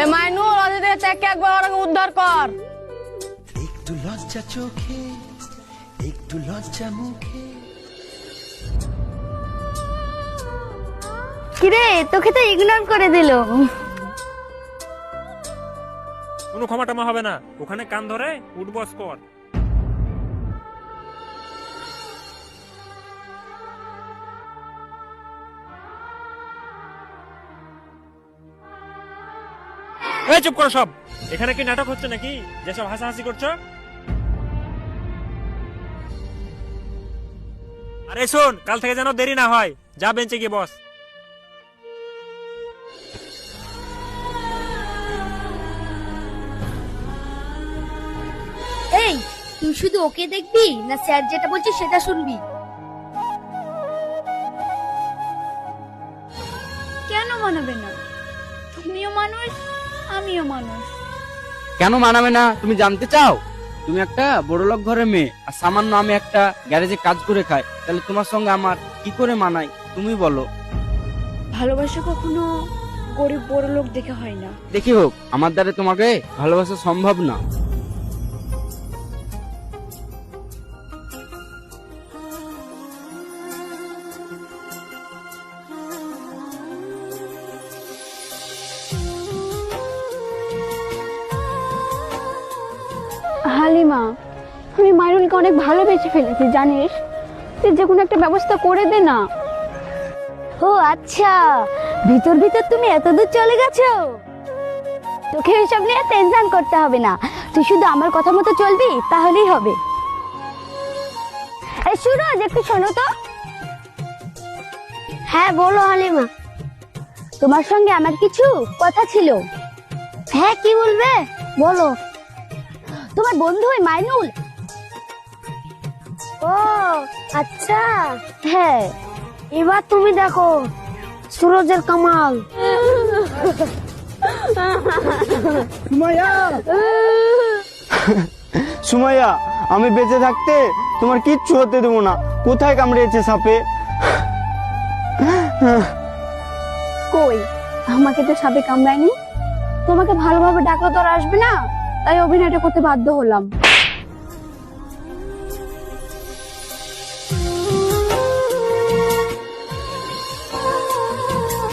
এ মাইনুল অজিদের থেকে একবার উদ্ধার কর। একটু লজ্জা চোখে একটু লজ্জা মুখে। কিরে তোকে তো ইগনোর করে দিল কোনো ক্ষমা টমা হবে না। ওখানে কান ধরে উঠবস কর। এই চুপ করো সব। এখানে কি নাটক হচ্ছে নাকি? যেসব হাসাহাসি করছ? আরে শোন কাল থেকে যেন দেরি না হয়। যা বেঞ্চে গিয়ে বস। এই তুই শুধু ওকে দেখবি না স্যার যেটা বলছে সেটা শুনবি? কেন মানাবে না? তুমিও মানুষ আমিও মানুষ। কেন মানাবে না? তুমি জানতে চাও? তুমি একটা বড়লোক ঘরের মেয়ে আর সামান্য আমি একটা গ্যারেজে কাজ করে খাই তাহলে তোমার সঙ্গে আমার কি করে মানাই তুমি বলো। ভালোবাসা কখনো গরিব বড় লোক দেখে হয় না। দেখি হোক আমার দ্বারা তোমাকে ভালোবাসা সম্ভব না। হালিমা আমি মাইরুলকে অনেক ভালোবেসে ফেলেছি জানিস? তুই যে কোনো একটা ব্যবস্থা করে দে না। ও আচ্ছা। ভিতর ভিতর তুমি এত দূর চলে গেছো? তোকে এসব নিয়ে টেনশন করতে হবে না। তুই শুধু আমার কথা মতো চলবি তাহলেই হবে। এই সুরজ একটু শোনো তো। হ্যাঁ বলো হালিমা। তোমার সঙ্গে আমার কিছু কথা ছিল। হ্যাঁ কি বলবে? বলো। তোমার বন্ধু ওই মাইনুল? ও আচ্ছা। হ্যাঁ। এবার তুমি দেখো সুরজের কামাল। সুমাইয়া! আমি বেঁচে থাকতে তোমার কিচ্ছু হতে দেবো না। কোথায় কামড়েছে সাপে? কই? আমাকে তো সাপে কামড়ায়নি। তোমাকে ভালোভাবে ডাকলে তো আর আসবে না? তাই অভিনয়টা করতে বাধ্য হলাম।